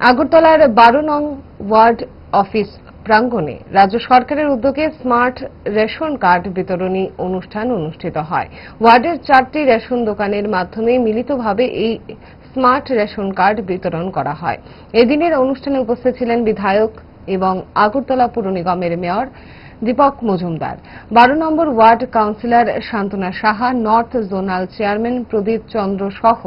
আগরতলার বারো নং ওয়ার্ড অফিস প্রাঙ্গণে রাজ্য সরকারের উদ্যোগে স্মার্ট রেশন কার্ড বিতরণী অনুষ্ঠান অনুষ্ঠিত হয়। ওয়ার্ডের চারটি রেশন দোকানের মাধ্যমে মিলিতভাবে এই স্মার্ট রেশন কার্ড বিতরণ করা হয়। এদিনের অনুষ্ঠানে উপস্থিত ছিলেন বিধায়ক এবং আগরতলা পুর নিগমের মেয়র দীপক মজুমদার। বারো নম্বর ward councillor Shantana Saha, north zonal chairman Pradip Chandra সহ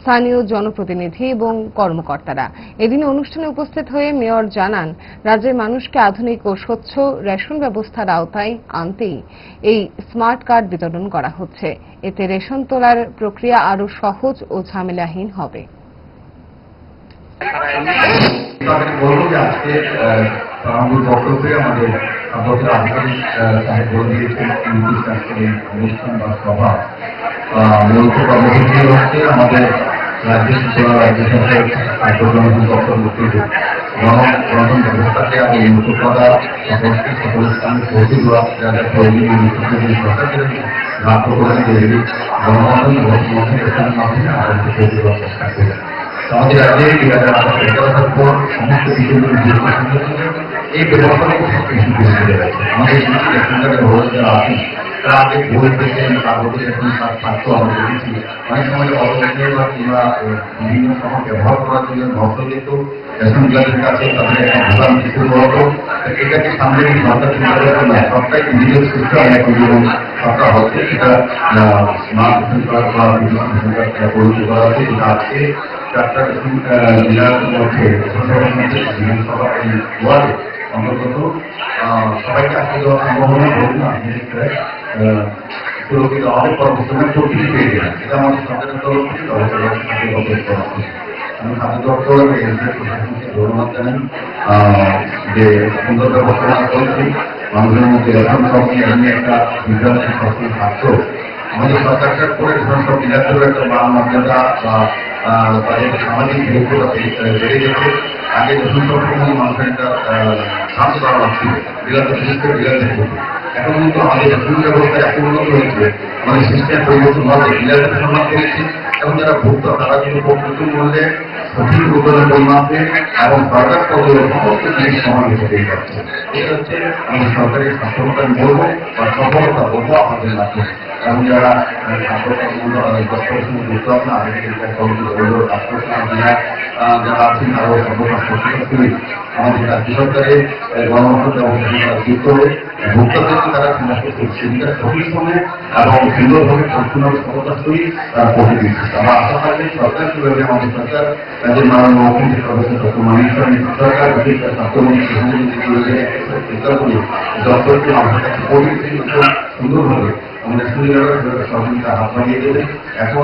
স্থানীয় জনপ্রতিনিধি এবং কর্মকর্তারা। এদিন অনুষ্ঠানে উপস্থিত হয়ে মেয়র জানান, রাজ্যের মানুষকে আধুনিক ও স্বচ্ছ রেশন ব্যবস্থার আওতায় আনতেই এই স্মার্ট কার্ড বিতরণ করা হচ্ছে। এতে রেশন তোলার প্রক্রিয়া আরও সহজ ও ঝামেলাহীন হবে। আমি আমাদের বক্তব্যে আমাদের আমাদের আধিকারিক আহ, সাহেব বলে দিয়েছেন এই অনুষ্ঠান বা সভা। মূলত হচ্ছে আমাদের রাজ্য সূচনা রাজ্য সরকারের গণতন্ত্র ব্যবস্থাকে সকল স্থানে পৌঁছে দেওয়া যা যা প্রয়োজনীয় নির্দিষ্ট সরকারের লাভ করে তৈরি গণমাধ্যমে মাধ্যমে আমাদেরকে পৌঁছে দেওয়ার চেষ্টা আমাদের রাজ্যে দুই হাজার আঠারো এগারোটার পর সমস্ত বিষয়গুলো বিবেচনা করে এই ব্যবস্থাকে সব কিছু করে চলে গেছে আমাদের কিন্তু এখানকার ভোট যারা আছেন তারা আগে বই পেতেন কাগজে এখন তার থাকতো আমরা দেখেছি অনেক সময় অবশ্যই বা কিংবা আহ, বিভিন্ন সময় ব্যবহার করার জন্য ভক্ত যেত রেশন কার্ডের কাছে তাদের একটা ভোটার কিছু হতো এটাকে সামনে নিয়ে সরকার চিন্তা করে না সবটাই ডিজিটাল সিস্টেম এখন যেমন সরকার হচ্ছে সেটা স্মার্ট রেশন চারটা জেলার মধ্যে বিধানসভা এই ওয়ার্ডে অন্তর্গত। সবাইকে আসতে দেওয়া হোক না সুরক্ষিত হবে পরবর্তীতে চব্বিশ পেয়ে গেলেন এটা আমাদের সরকারের তরফ থেকে মধ্যে বিদ্যালয় সব বিলাসের একটা মান মর্যাদা বা তাদের সামাজিক যোগ্যতা বেড়ে গেছে। আগে সবসময় মানুষের একটা শান্ত করা লাগছিল। বিরাট বিশেষ করে যোগ্য এখন কিন্তু আমাদের রেশন ব্যবস্থা এত উন্নত হয়েছে আমাদের সিস্টেম পরিবর্তন হবে বিলাসের সম্মান করেছে এবং যারা ভোক্তা, তারা কিন্তু প্রকৃত মূল্যে সঠিক উৎপাদন পরিমাপে এবং সরকার পর্যায়ে সমস্ত জিনিস সমান হিসেবে পাচ্ছে এটা হচ্ছে বলব আমাদের সরকারের হয়ে ভোক্তাদেরকে তারা সমস্ত সুবিধা সঠিক সময়ে এবং সুন্দরভাবে সম্পূর্ণ ক্ষমতার সহিত তারা পৌঁছে দিচ্ছে আমরা আশা থাকি সরকার কীভাবে আমাদের সরকার তাদের মাননীয় মুখ্যমন্ত্রী সদস্য ডক্টর মানিক সরকার স্বাস্থ্যমন্ত্রী করি দপ্তরকে আমাদের কাছে সুন্দরভাবে সুবিধার সহযোগিতা হাত বাড়িয়ে দেবে। এখন